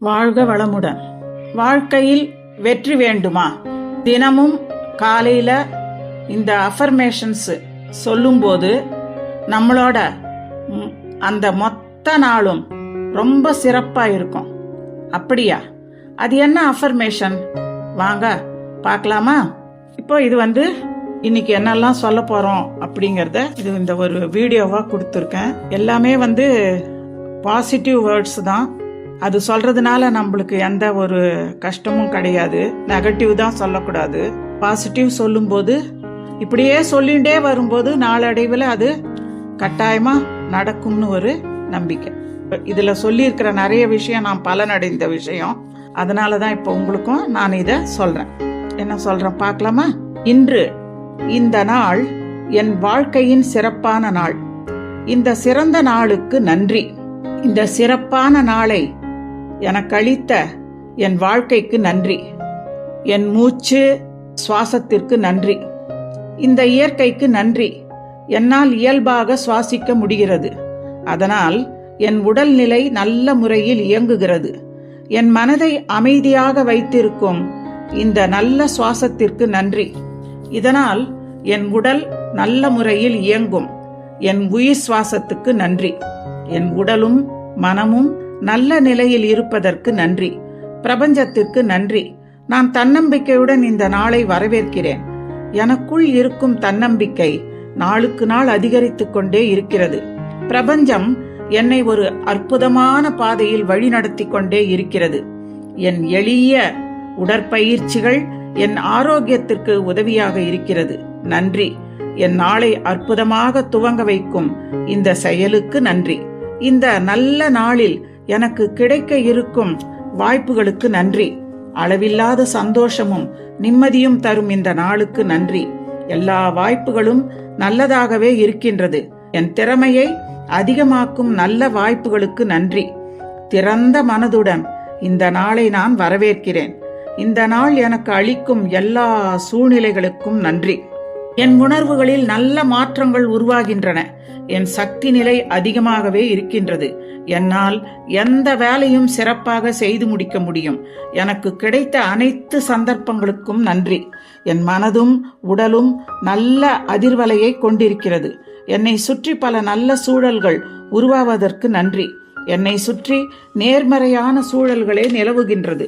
வாழ்க வளமுடன். வாழ்க்கையில் வெற்றி வேண்டுமா? தினமும் காலையில் இந்த அஃபர்மேஷன்ஸ் சொல்லும்போது நம்மளோட அந்த மொத்த நாளும் ரொம்ப சிறப்பாக இருக்கும். அப்படியா? அது என்ன அஃபர்மேஷன் வாங்க பார்க்கலாமா? இப்போ இது வந்து இன்னைக்கு என்னெல்லாம் சொல்ல போகிறோம் அப்படிங்கிறத இது இந்த ஒரு வீடியோவாக கொடுத்துருக்கேன். எல்லாமே வந்து பாசிட்டிவ் வேர்ட்ஸ் தான். அது சொல்றதுனால நம்மளுக்கு எந்த ஒரு கஷ்டமும் கிடையாது. நெகட்டிவ் தான் சொல்லக்கூடாது. பாசிட்டிவ் சொல்லும்போது இப்படியே சொல்லிகிட்டே வரும்போது நாளடைவில் அது கட்டாயமாக நடக்கும்னு ஒரு நம்பிக்கை. இதில் சொல்லியிருக்கிற நிறைய விஷயம் நான் பலனடைந்த விஷயம். அதனால தான் இப்போ உங்களுக்கும் நான் இதை சொல்கிறேன் என்ன சொல்கிறேன் பார்க்கலாமா? இன்று இந்த நாள் என் வாழ்க்கையின் சிறப்பான நாள். இந்த சிறந்த நாளுக்கு நன்றி. இந்த சிறப்பான நாளை எனக்கு அளித்த என் வாழ்க்கைக்கு நன்றி. என் மூச்சு சுவாசத்திற்கு நன்றி. இந்த இயற்கைக்கு நன்றி. என்னால் இயல்பாக சுவாசிக்க முடிகிறது. அதனால் என் உடல்நிலை நல்ல முறையில் இயங்குகிறது. என் மனதை அமைதியாக வைத்திருக்கும் இந்த நல்ல சுவாசத்திற்கு நன்றி. இதனால் என் உடல் நல்ல முறையில் இயங்கும். என் உயிர் சுவாசத்துக்கு நன்றி. என் உடலும் மனமும் நல்ல நிலையில் இருப்பதற்கு நன்றி. பிரபஞ்சத்திற்கு நன்றி. நான் தன்னம்பிக்கையுடன் இந்த நாளை வரவேற்கிறேன். எனக்குள் இருக்கும் தன்னம்பிக்கை நாளுக்கு நாள் அதிகரித்துக் கொண்டே இருக்கிறது. பிரபஞ்சம் என்னை ஒரு அற்புதமான பாதையில் வழிநடத்தி கொண்டே இருக்கிறது. என் எளிய உடற்பயிற்சிகள் என் ஆரோக்கியத்திற்கு உதவியாக இருக்கிறது. நன்றி. என் நாளை அற்புதமாக துவங்க வைக்கும் இந்த செயலுக்கு நன்றி. இந்த நல்ல நாளில் எனக்கு கிடைக்க இருக்கும் வாய்ப்புகளுக்கு நன்றி. அளவில்லாத சந்தோஷமும் நிம்மதியும் தரும் இந்த நாளுக்கு நன்றி. எல்லா வாய்ப்புகளும் நல்லதாகவே இருக்கின்றது. என் திறமையை அதிகமாக்கும் நல்ல வாய்ப்புகளுக்கு நன்றி. திறந்த மனதுடன் இந்த நாளை நான் வரவேற்கிறேன். இந்த நாள் எனக்கு அளிக்கும் எல்லா சூழ்நிலைகளுக்கும் நன்றி. என் உணர்வுகளில் நல்ல மாற்றங்கள் உருவாகின்றன. என் சக்தி நிலை அதிகமாகவே இருக்கின்றது. என்னால் எந்த வேலையும் சிறப்பாக செய்து முடிக்க முடியும். எனக்கு கிடைத்த அனைத்து சந்தர்ப்பங்களுக்கும் நன்றி. என் மனதும் உடலும் நல்ல அதிர்வலையை கொண்டிருக்கிறது. என்னை சுற்றி பல நல்ல சூழல்கள் உருவாவதற்கு நன்றி. என்னை சுற்றி நேர்மறையான சூழல்களே நிலவுகின்றது.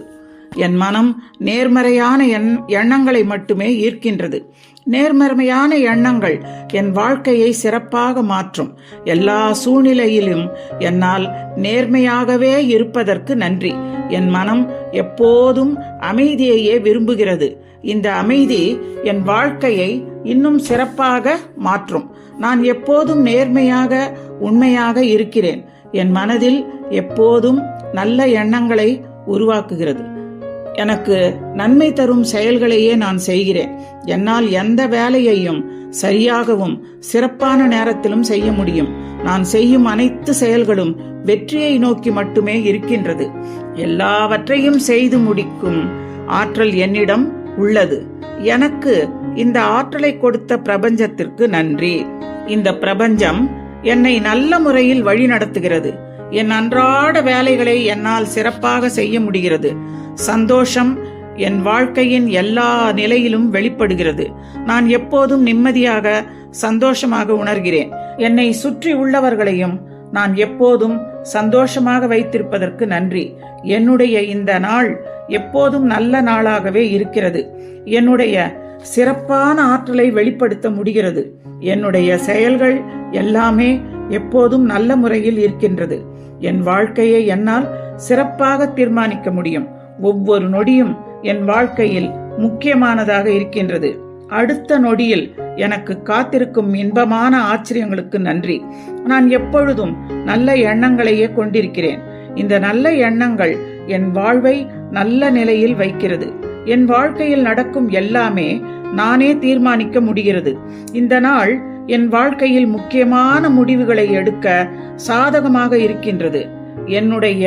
என் மனம் நேர்மறையான எண் எண்ணங்களை மட்டுமே ஈர்க்கின்றது. நேர்மறையான எண்ணங்கள் என் வாழ்க்கையை சிறப்பாக மாற்றும். எல்லா சூழ்நிலையிலும் என்னால் நேர்மையாகவே இருப்பதற்கு நன்றி. என் மனம் எப்போதும் அமைதியையே விரும்புகிறது. இந்த அமைதி என் வாழ்க்கையை இன்னும் சிறப்பாக மாற்றும். நான் எப்போதும் நேர்மையாக உண்மையாக இருக்கிறேன். என் மனதில் எப்போதும் நல்ல எண்ணங்களை உருவாக்குகிறது. எனக்கு நன்மை தரும் செயல்களையே நான் செய்கிறேன். என்னால் எந்த வேலையையும் சரியாகவும் சிறப்பான நேரத்திலும் செய்ய முடியும். நான் செய்யும் அனைத்து செயல்களும் வெற்றியை நோக்கி மட்டுமே இருக்கின்றது. எல்லாவற்றையும் செய்து முடிக்கும் ஆற்றல் என்னிடம் உள்ளது. எனக்கு இந்த ஆற்றலை கொடுத்த பிரபஞ்சத்திற்கு நன்றி. இந்த பிரபஞ்சம் என்னை நல்ல முறையில் வழி நடத்துகிறது என் அன்றாட வேலைகளை என்னால் சிறப்பாக செய்ய முடிகிறது. சந்தோஷம் என் வாழ்க்கையின் எல்லா நிலையிலும் வெளிப்படுகிறது. நான் எப்போதும் நிம்மதியாக சந்தோஷமாக உணர்கிறேன். என்னை சுற்றி உள்ளவர்களையும் நான் எப்போதும் சந்தோஷமாக வைத்திருப்பதற்கு நன்றி. என்னுடைய இந்த நாள் எப்போதும் நல்ல நாளாகவே இருக்கிறது. என்னுடைய சிறப்பான ஆற்றலை வெளிப்படுத்த முடிகிறது. என்னுடைய செயல்கள் எல்லாமே எப்போதும் நல்ல முறையில் இருக்கின்றது. என் வாழ்க்கையை என்னால் சிறப்பாக தீர்மானிக்க முடியும். ஒவ்வொரு நொடியும் என் வாழ்க்கையில் முக்கியமானதாக இருக்கின்றது. அடுத்த நொடியில் எனக்கு காத்திருக்கும் இன்பமான ஆச்சரியங்களுக்கு நன்றி. நான் எப்பொழுதும் நல்ல எண்ணங்களையே கொண்டிருக்கிறேன். இந்த நல்ல எண்ணங்கள் என் வாழ்வை நல்ல நிலையில் வைக்கிறது. என் வாழ்க்கையில் நடக்கும் எல்லாமே நானே தீர்மானிக்க முடிகிறது. இந்த நாள் என் வாழ்க்கையில் முக்கியமான முடிவுகளை எடுக்க சாதகமாக இருக்கின்றது. என்னுடைய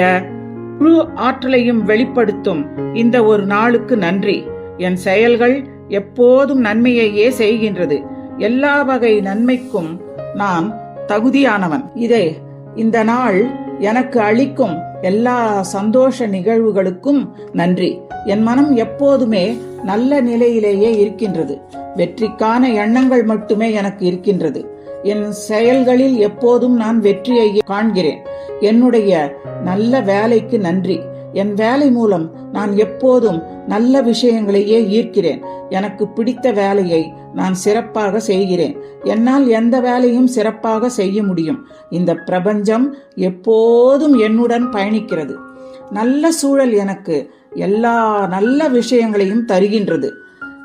முழு ஆற்றலையும் வெளிப்படுத்தும் இந்த ஒரு நாளுக்கு நன்றி. என் செயல்கள் எப்போதும் நன்மையையே செய்கின்றது. எல்லா வகை நன்மைக்கும் நான் தகுதியானவன். இதை இந்த நாள் எனக்கு அளிக்கும் எல்லா சந்தோஷ நிகழ்வுகளுக்கும் நன்றி. என் மனம் எப்போதுமே நல்ல நிலையிலேயே இருக்கின்றது. வெற்றிக்கான எண்ணங்கள் மட்டுமே எனக்கு இருக்கின்றது. என் செயல்களில் எப்போதும் நான் வெற்றியை காண்கிறேன். என்னுடைய நல்ல வேலைக்கு நன்றி. என் வேலை மூலம் நான் எப்போதும் நல்ல விஷயங்களையே ஈர்க்கிறேன். எனக்கு பிடித்த வேலையை நான் சிறப்பாக செய்கிறேன். என்னால் எந்த வேலையும் சிறப்பாக செய்ய முடியும். இந்த பிரபஞ்சம் எப்போதும் என்னுடன் பயணிக்கிறது. நல்ல சூழல் எனக்கு எல்லா நல்ல விஷயங்களையும் தருகின்றது.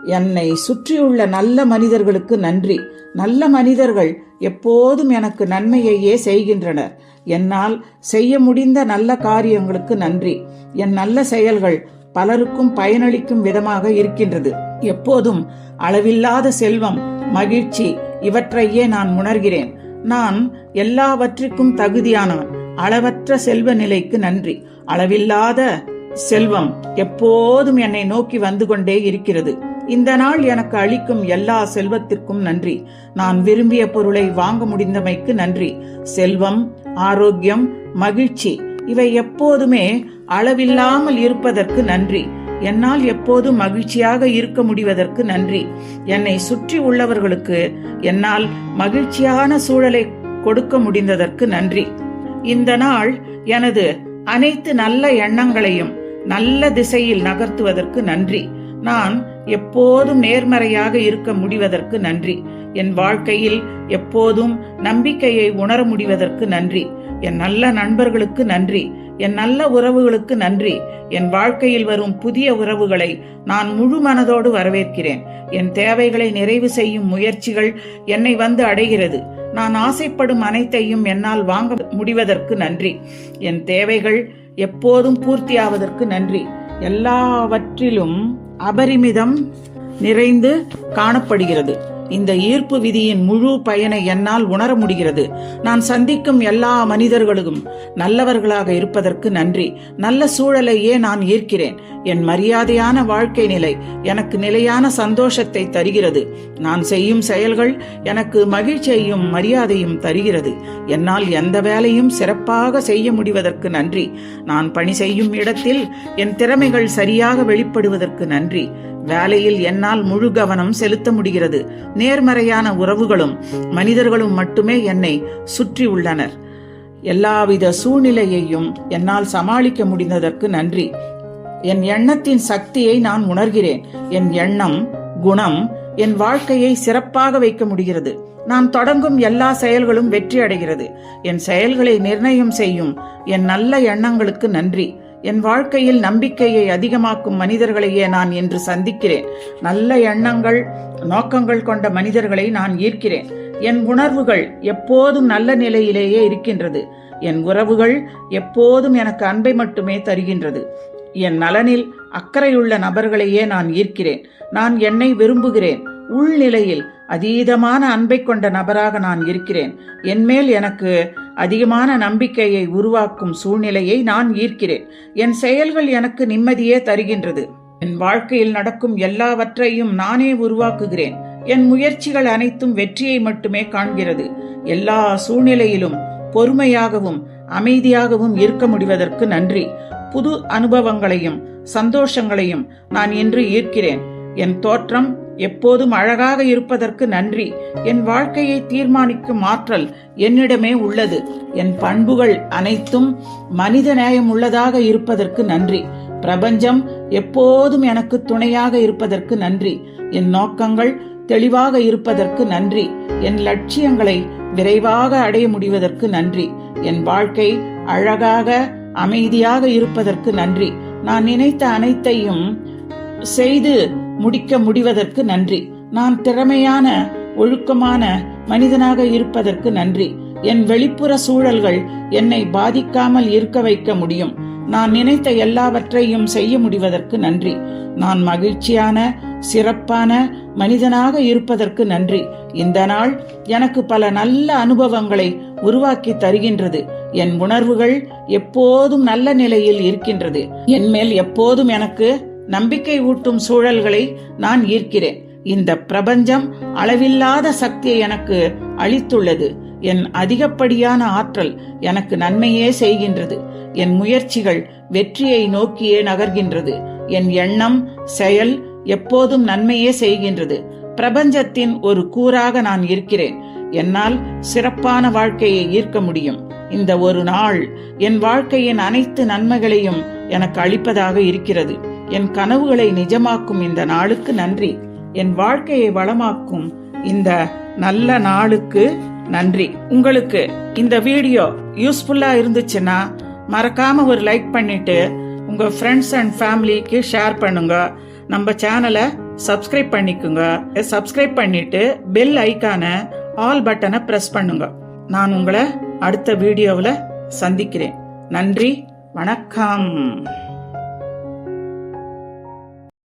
என்னை சுற்றியுள்ள நல்ல மனிதர்களுக்கு நன்றி. நல்ல மனிதர்கள் எப்போதும் எனக்கு நன்மையையே செய்கின்றனர். என்னால் செய்ய முடிந்த நல்ல காரியங்களுக்கு நன்றி. என் நல்ல செயல்கள் பலருக்கும் பயனளிக்கும் விதமாக இருக்கின்றது. எப்போதும் அளவில்லாத செல்வம் மகிழ்ச்சி இவற்றையே நான் உணர்கிறேன். நான் எல்லாவற்றிற்கும் தகுதியானவன். அளவற்ற செல்வ நிலைக்கு நன்றி. அளவில்லாத செல்வம் எப்போதும் என்னை நோக்கி வந்து கொண்டே இருக்கிறது. இந்த நாள் எனக்கு அளிக்கும் எல்லா செல்வத்திற்கும் நன்றி. நான் விரும்பிய பொருளை வாங்க முடிந்தமைக்கு நன்றி. செல்வம் ஆரோக்கியம் மகிழ்ச்சி இவை எப்போதுமே அளவில்லாமல் இருப்பதற்கு நன்றி. என்னால் எப்போதும் மகிழ்ச்சியாக இருக்க முடிவதற்கு நன்றி. என்னை சுற்றி உள்ளவர்களுக்கு என்னால் மகிழ்ச்சியான சூழலை கொடுக்க முடிந்ததற்கு நன்றி. இந்த நாள் எனது அனைத்து நல்ல எண்ணங்களையும் நல்ல திசையில் நகர்த்துவதற்கு நன்றி. நான் எப்போதும் நேர்மறையாக இருக்க முடிவதற்கு நன்றி. என் வாழ்க்கையில் எப்போதும் நம்பிக்கையை உணர முடிவதற்கு நன்றி. என் நல்ல நண்பர்களுக்கு நன்றி. என் நல்ல உறவுகளுக்கு நன்றி. என் வாழ்க்கையில் வரும் புதிய உறவுகளை நான் முழு மனதோடு வரவேற்கிறேன். என் தேவைகளை நிறைவு செய்யும் முயற்சிகள் என்னை வந்து அடைகிறது. நான் ஆசைப்படும் அனைத்தையும் என்னால் வாங்க முடிவதற்கு நன்றி. என் தேவைகள் எப்போதும் பூர்த்தியாவதற்கு நன்றி. எல்லாவற்றிலும் அபரிமிதம் நிறைந்து காணப்படுகிறது. இந்த ஈர்ப்பு விதியின் முழு பயனை என்னால் உணர முடிகிறது. நான் சந்திக்கும் எல்லா மனிதர்களும் நல்லவர்களாக இருப்பதற்கு நன்றி. நல்ல சூழலையே நான் ஈர்க்கிறேன். என் மரியாதையான வாழ்க்கை நிலை எனக்கு நிலையான சந்தோஷத்தை தருகிறது. நான் செய்யும் செயல்கள் எனக்கு மகிழ்ச்சியையும் மரியாதையும் தருகிறது. என்னால் எந்த வேலையும் சிறப்பாக செய்ய முடிவதற்கு நன்றி. நான் பணி செய்யும் இடத்தில் என் திறமைகள் சரியாக வெளிப்படுவதற்கு நன்றி. வேலையில் என்னால் முழு கவனம் செலுத்த முடிகிறது. நேர்மறையான உறவுகளும் மனிதர்களும் மட்டுமே என்னை சுற்றி உள்ளனர். எல்லாவித சூழ்நிலையையும் என்னால் சமாளிக்க முடிந்ததற்கு நன்றி. என் எண்ணத்தின் சக்தியை நான் உணர்கிறேன். என் எண்ணம் குணம் என் வாழ்க்கையை சிறப்பாக வைக்க முடிகிறது. நான் தொடங்கும் எல்லா செயல்களும் வெற்றி அடைகிறது என் செயல்களை நிர்ணயம் செய்யும் என் நல்ல எண்ணங்களுக்கு நன்றி. என் வாழ்க்கையில் நம்பிக்கையை அதிகமாக்கும் மனிதர்களையே நான் இன்று சந்திக்கிறேன். நல்ல எண்ணங்கள் நோக்கங்கள் கொண்ட மனிதர்களை நான் ஈர்க்கிறேன். என் உணர்வுகள் எப்போதும் நல்ல நிலையிலேயே இருக்கின்றது. என் உறவுகள் எப்போதும் எனக்கு அன்பை மட்டுமே தருகின்றது. என் நலனில் அக்கறையுள்ள நபர்களையே நான் ஈர்க்கிறேன். நான் என்னை விரும்புகிறேன். உள்நிலையில் அதீதமான அன்பை கொண்ட நபராக நான் இருக்கிறேன். என்மேல் எனக்கு அதிகமான நம்பிக்கையை உருவாக்கும் சூழ்நிலையை நான் ஈர்க்கிறேன். என் செயல்கள் எனக்கு நிம்மதியே தருகின்றது. என் வாழ்க்கையில் நடக்கும் எல்லாவற்றையும் நானே உருவாக்குகிறேன். என் முயற்சிகள் அனைத்தும் வெற்றியை மட்டுமே காண்கிறது. எல்லா சூழ்நிலையிலும் பொறுமையாகவும் அமைதியாகவும் இருக்க முடிவதற்கு நன்றி. புது அனுபவங்களையும் சந்தோஷங்களையும் நான் இன்று ஈர்க்கிறேன். என் தோற்றம் எப்போதும் அழகாக இருப்பதற்கு நன்றி. என் வாழ்க்கையை தீர்மானிக்கும் ஆற்றல் என்னிடமே உள்ளது. என் பண்புகள் அனைத்தும் மனித நேயம் உள்ளதாக இருப்பதற்கு நன்றி. பிரபஞ்சம் எப்போதும் எனக்கு துணையாக இருப்பதற்கு நன்றி. என் நோக்கங்கள் தெளிவாக இருப்பதற்கு நன்றி. என் லட்சியங்களை விரைவாக அடைய முடிவதற்கு நன்றி. என் வாழ்க்கை அழகாக அமைதியாக இருப்பதற்கு நன்றி. நான் நினைத்த அனைத்தையும் செய்து முடிக்க முடிவதற்கு நன்றி. நான் திறமையான ஒழுக்கமான மனிதனாக இருப்பதற்கு நன்றி. என் வெளிப்புற சூழல்கள் என்னை பாதிக்காமல் இருக்க வைக்க முடியும். நான் நினைத்த எல்லாவற்றையும் செய்ய முடிவதற்கு நன்றி. நான் மகிழ்ச்சியான சிறப்பான மனிதனாக இருப்பதற்கு நன்றி. இந்த நாள் எனக்கு பல நல்ல அனுபவங்களை உருவாக்கி தருகின்றது. என் உணர்வுகள் எப்போதும் நல்ல நிலையில் இருக்கின்றது. என் மேல் எப்போதும் எனக்கு நம்பிக்கை ஊட்டும் சூழல்களை நான் ஈர்க்கிறேன். இந்த பிரபஞ்சம் அளவில்லாத சக்தியை எனக்கு அளித்துள்ளது. என் அதிகப்படியான ஆற்றல் எனக்கு நன்மையே செய்கின்றது. என் முயற்சிகள் வெற்றியை நோக்கியே நகர்கின்றது. என் எண்ணம் செயல் எப்போதும் நன்மையே செய்கின்றது. பிரபஞ்சத்தின் ஒரு கூறாக நான் இருக்கிறேன். என்னால் சிறப்பான வாழ்க்கையை ஈர்க்க முடியும். இந்த ஒரு நாள் என் வாழ்க்கையின் அனைத்து நன்மைகளையும் எனக்கு அளிப்பதாக இருக்கிறது. என் கனவுகளை நிஜமாக்கும் இந்த நாளுக்கு நன்றி. என் வாழ்க்கையை வளமாக்கும் இந்த நல்ல நாளுக்கு நன்றி. உங்களுக்கு இந்த வீடியோ யூஸ்ஃபுல்லா இருந்துச்சுன்னா மறக்காம ஒரு லைக் பண்ணிட்டு உங்க ஃப்ரெண்ட்ஸ் அண்ட் ஃபேமிலிக்கு ஷேர் பண்ணுங்க. நம்ம சேனலை சப்ஸ்கிரைப் பண்ணிக்குங்க. சப்ஸ்கிரைப் பண்ணிட்டு பெல் ஐக்கான ஆல் பட்டனை பிரஸ் பண்ணுங்க. நான் உங்களை அடுத்த வீடியோவில் சந்திக்கிறேன். நன்றி வணக்கம்.